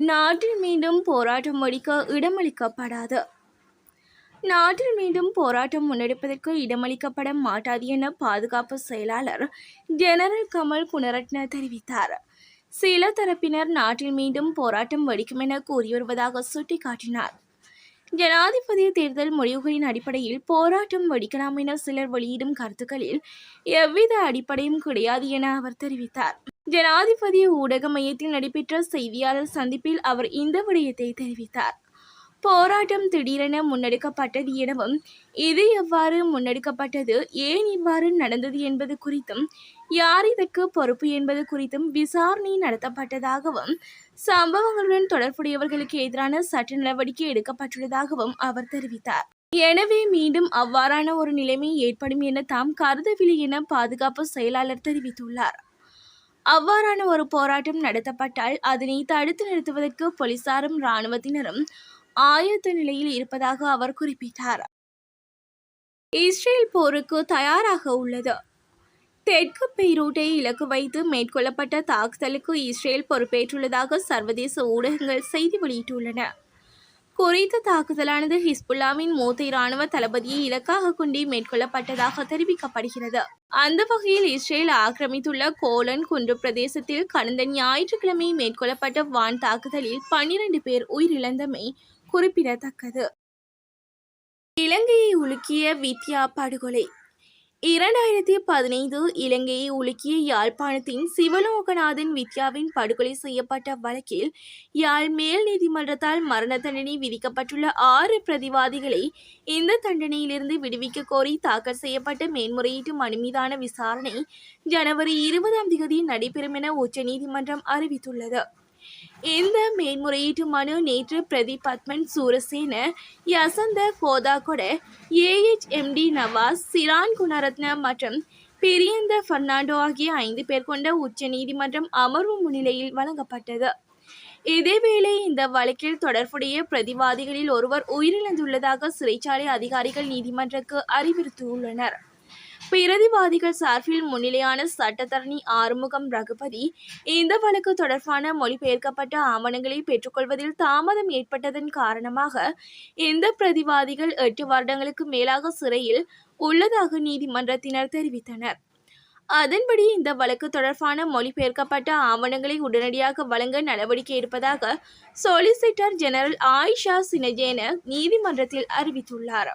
நாட்டில் மீண்டும் போராட்டம் முடிக்க இடமளிக்கப்படாது. நாட்டில் மீண்டும் போராட்டம் முன்னெடுப்பதற்கு இடமளிக்கப்பட மாட்டாது என பாதுகாப்பு செயலாளர் ஜெனரல் கமல் குணரட்ன தெரிவித்தார். சில தரப்பினர் நாட்டில் மீண்டும் போராட்டம் வெடிக்கும் என கூறி வருவதாக சுட்டிக்காட்டினார். ஜனாதிபதி தேர்தல் முடிவுகளின் அடிப்படையில் போராட்டம் வெடிக்கலாம் என சிலர் வெளியிடும் கருத்துக்களில் எவ்வித அடிப்படையும் கிடையாது என அவர் தெரிவித்தார். ஜனாதிபதி ஊடக மையத்தில் நடைபெற்ற செய்தியாளர் சந்திப்பில் அவர் இந்த விடயத்தை தெரிவித்தார். போராட்டம் திடீரென முன்னெடுக்கப்பட்டது எனவும் இது எவ்வாறு முன்னெடுக்கப்பட்டது ஏன் இவ்வாறு நடந்தது என்பது குறித்தும் யார் இதற்கு பொறுப்பு என்பது குறித்தும் விசாரணை நடத்தப்பட்டதாகவும் சம்பவங்களுடன் தொடர்புடையவர்களுக்கு எதிரான சட்ட நடவடிக்கை எடுக்கப்பட்டுள்ளதாகவும் அவர் தெரிவித்தார். எனவே மீண்டும் அவ்வாறான ஒரு நிலைமை ஏற்படும் என தாம் கருதவில்லை என பாதுகாப்பு செயலாளர் தெரிவித்துள்ளார். அவ்வாறான ஒரு போராட்டம் நடத்தப்பட்டால் அதனை தடுத்து நிறுத்துவதற்கு போலீசாரும் இராணுவத்தினரும் ஆயத்த நிலையில் இருப்பதாக அவர் குறிப்பிட்டார். இஸ்ரேல் போருக்கு தயாராக உள்ளது. தெற்கு பெய்ரூட்டை இலக்கு வைத்து மேற்கொள்ளப்பட்ட தாக்குதலுக்கு இஸ்ரேல் பொறுப்பேற்றுள்ளதாக சர்வதேச ஊடகங்கள் செய்தி வெளியிட்டுள்ளன. குறித்த தாக்குதலானது ஹிஸ்புல்லாவின் மூத்த இராணுவ தளபதியை இலக்காக கொண்டே மேற்கொள்ளப்பட்டதாக தெரிவிக்கப்படுகிறது. அந்த வகையில் இஸ்ரேல் ஆக்கிரமித்துள்ள கோலன் குன்று பிரதேசத்தில் கடந்த ஞாயிற்றுக்கிழமை மேற்கொள்ளப்பட்ட வான் தாக்குதலில் பன்னிரண்டு பேர் உயிரிழந்தமை குறிப்பிடத்தக்கது. இலங்கையை உலுக்கிய வித்யா படுகொலை. இரண்டாயிரத்தி பதினைந்து இலங்கையை உலுக்கிய யாழ்ப்பாணத்தின் சிவலோகநாதன் வித்யாவின் படுகொலை செய்யப்பட்ட வழக்கில் யாழ் மேல் நீதிமன்றத்தால் மரண தண்டனை விதிக்கப்பட்டுள்ள ஆறு பிரதிவாதிகளை இந்த தண்டனையிலிருந்து விடுவிக்க கோரி தாக்கல் செய்யப்பட்ட மேன்முறையீட்டு மனு மீதான விசாரணை ஜனவரி இருபதாம் தேதி நடைபெறும் என உச்சநீதிமன்றம் அறிவித்துள்ளது. இந்த மேன்முறையீட்டு மனு நேற்று பிரதீப் பத்மன் சூரசேன யசந்த கோதாகொட ஏஎச்எம்டி நவாஸ் சிரான் குணரத்ன மற்றும் பிரியந்த பெர்னாண்டோ ஆகிய ஐந்து பேர் கொண்ட உச்ச நீதிமன்றம் அமர்வு முன்னிலையில் வழங்கப்பட்டது. இதேவேளை இந்த வழக்கில் தொடர்புடைய பிரதிவாதிகளில் ஒருவர் உயிரிழந்துள்ளதாக சிறைச்சாலை அதிகாரிகள் நீதிமன்றக்கு அறிவுறுத்தியுள்ளனர். பிரதிவாதிகள் சார்பில் முன்னிலையான சட்டத்தரணி ஆறுமுகம் ரகுபதி இந்த வழக்கு தொடர்பான மொழிபெயர்க்கப்பட்ட ஆவணங்களை பெற்றுக்கொள்வதில் தாமதம் ஏற்பட்டதன் காரணமாக இந்த பிரதிவாதிகள் எட்டு வருடங்களுக்கு மேலாக சிறையில் உள்ளதாக நீதிமன்றத்தினர் தெரிவித்தனர். அதன்படி இந்த வழக்கு தொடர்பான மொழிபெயர்க்கப்பட்ட ஆவணங்களை உடனடியாக வழங்க நடவடிக்கை எடுப்பதாக சொலிசிட்டர் ஜெனரல் ஆயிஷா சினஜேன நீதிமன்றத்தில் அறிவித்துள்ளார்.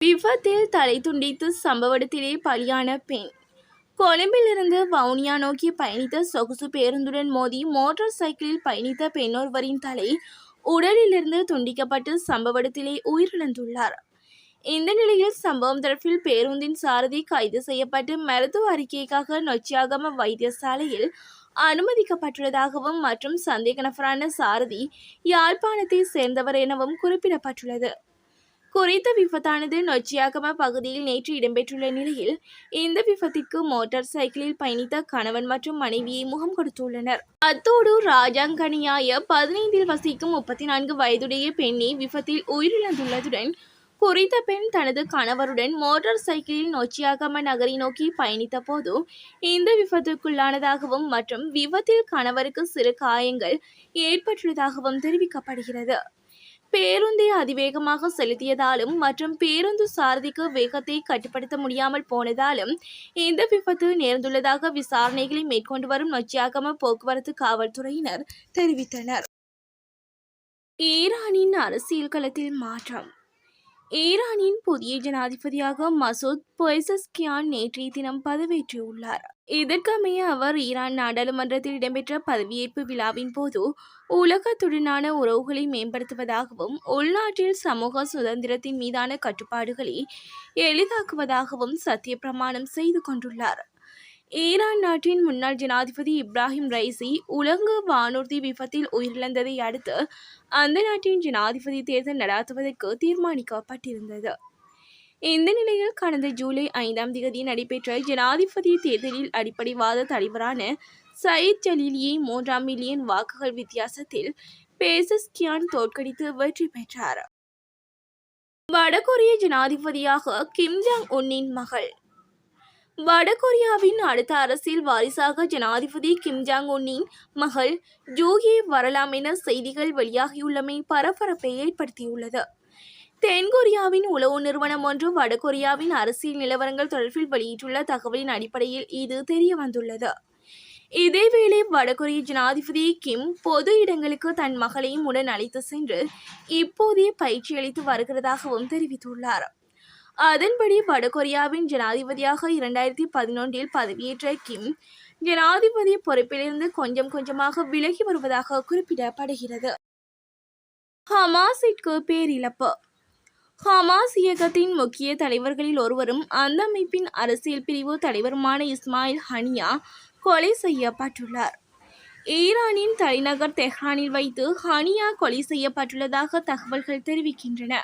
விபத்தில் தலை துண்டித்து சம்பவத்திலே பலியான பெண். கொழும்பிலிருந்து வவுனியா நோக்கி பயணித்த சொகுசு பேருந்துடன் மோதி மோட்டார் சைக்கிளில் பயணித்த பெண்ணொருவரின் தலை உடலிலிருந்து துண்டிக்கப்பட்டு சம்பவத்திலே உயிரிழந்துள்ளார். இந்த நிலையில் சம்பவம் தொடர்பில் பேருந்தின் சாரதி கைது செய்யப்பட்டு மருத்துவ அறிக்கைக்காக நொச்சியாகம வைத்தியசாலையில் அனுமதிக்கப்பட்டுள்ளதாகவும் மற்றும் சந்தேக நபரான சாரதி யாழ்ப்பாணத்தை சேர்ந்தவர் எனவும் குறிப்பிடப்பட்டுள்ளது. குறித்த விபத்தானது நொச்சியாகம பகுதியில் நேற்று இடம்பெற்றுள்ள நிலையில் இந்த விபத்திற்கு மோட்டார் சைக்கிளில் பயணித்த கணவன் மற்றும் மனைவியை முகம் கொடுத்துள்ளனர். அத்தோடு ராஜாங்கனியாய பதினைந்தில் வசிக்கும் முப்பத்தி நான்கு வயதுடைய பெண்ணை விபத்தில் உயிரிழந்துள்ளதுடன் குறித்த பெண் தனது கணவருடன் மோட்டார் சைக்கிளில் நொச்சியாகம நகரை நோக்கி பயணித்த போது இந்த விபத்துக்குள்ளானதாகவும் மற்றும் விபத்தில் கணவருக்கு சிறு காயங்கள் ஏற்பட்டுள்ளதாகவும் தெரிவிக்கப்படுகிறது. பேருந்தை அதிவேகமாக செலுத்தியதாலும் மற்றும் பேருந்து சாரதிக்கு வேகத்தை கட்டுப்படுத்த முடியாமல் போனதாலும் இந்த விபத்து நேர்ந்துள்ளதாக விசாரணைகளை மேற்கொண்டு வரும் நொச்சியாகம போக்குவரத்து காவல்துறையினர் தெரிவித்தனர். ஈரானின் அரசியல் களத்தில் மாற்றம். ஈரானின் புதிய ஜனாதிபதியாக மசூத் பொய்சஸ்கியான் நேற்றைய தினம் பதவியேற்றியுள்ளார் இதற்கமைய அவர் ஈரான் நாடாளுமன்றத்தில் இடம்பெற்ற பதவியேற்பு விழாவின் போது உலகத்துடனான உறவுகளை மேம்படுத்துவதாகவும் உள்நாட்டில் சமூக சுதந்திரத்தின் மீதான கட்டுப்பாடுகளை எளிதாக்குவதாகவும் சத்திய பிரமாணம் செய்து கொண்டுள்ளார். ஈரான் நாட்டின் முன்னாள் ஜனாதிபதி இப்ராஹிம் ரைசி உலக வானூர்தி விபத்தில் உயிரிழந்ததை அடுத்து அந்த நாட்டின் ஜனாதிபதி தேர்தல் நடாத்துவதற்கு தீர்மானிக்கப்பட்டிருந்தது. இந்த நிலையில் கடந்த ஜூலை ஐந்தாம் தேதி நடைபெற்ற ஜனாதிபதி தேர்தலில் அடிப்படைவாத தலைவரான சயித் ஜலீலியை மூன்றாம் மில்லியன் வாக்குகள் வித்தியாசத்தில் பேசஸ்கியான் தோற்கடித்து வெற்றி பெற்றார். வடகொரிய ஜனாதிபதியாக கிம் ஜாங் உன்னின் மகள் வடகொரியாவின் அடுத்த அரசியல் வாரிசாக ஜனாதிபதி கிம் ஜாங் உன்னின் மகள் ஜூஹி வரலாம் என செய்திகள் வெளியாகியுள்ளமை பரபரப்பை ஏற்படுத்தியுள்ளது. தென்கொரியாவின் உளவு நிறுவனம் ஒன்று வடகொரியாவின் அரசியல் நிலவரங்கள் தொடர்பில் வெளியிட்டுள்ள தகவலின் அடிப்படையில் இது தெரிய வந்துள்ளது இதேவேளை வடகொரிய ஜனாதிபதி கிம் பொது இடங்களுக்கு தன் மகளையும் உடன் அழைத்து சென்று இப்போதே பயிற்சி அளித்து வருகிறதாகவும் தெரிவித்துள்ளார். அதன்படி வடகொரியாவின் ஜனாதிபதியாக இரண்டாயிரத்தி பதினொன்றில் பதவியேற்ற கிம் ஜனாதிபதி பொறுப்பிலிருந்து கொஞ்சம் கொஞ்சமாக விலகி வருவதாக குறிப்பிடப்படுகிறது. ஹமாஸிற்கு பேரிழப்பு. ஹமாஸ் இயக்கத்தின் முக்கிய தலைவர்களில் ஒருவரும் அந்த அமைப்பின் அரசியல் பிரிவு தலைவருமான இஸ்மாயில் ஹனியா கொலை செய்யப்பட்டுள்ளார். ஈரானின் தலைநகர் தெஹ்ரானில் வைத்து ஹனியா கொலை செய்யப்பட்டுள்ளதாக தகவல்கள் தெரிவிக்கின்றன.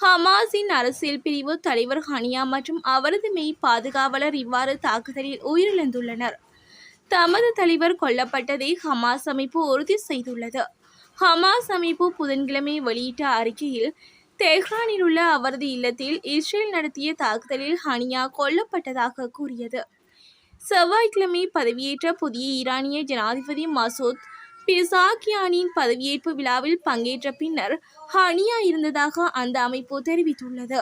ஹமாஸின் அரசியல் பிரிவு தலைவர் ஹனியா மற்றும் அவரது மெய் பாதுகாவலர் இவ்வாறு தாக்குதலில் உயிரிழந்துள்ளனர். தமது தலைவர் கொல்லப்பட்டதை ஹமாஸ் அமைப்பு உறுதி செய்துள்ளது. ஹமாஸ் அமைப்பு புதன்கிழமை வெளியிட்ட அறிக்கையில் தெஹ்ரானில் உள்ள அவரது இல்லத்தில் இஸ்ரேல் நடத்திய தாக்குதலில் ஹனியா கொல்லப்பட்டதாக கூறியது. செவ்வாய்க்கிழமை பதவியேற்ற புதிய ஈரானிய ஜனாதிபதி மசூத் பிசாக்கியானின் பதவியேற்பு விழாவில் பங்கேற்ற பின்னர் ஹனியா இருந்ததாக அந்த அமைப்பு தெரிவித்துள்ளது.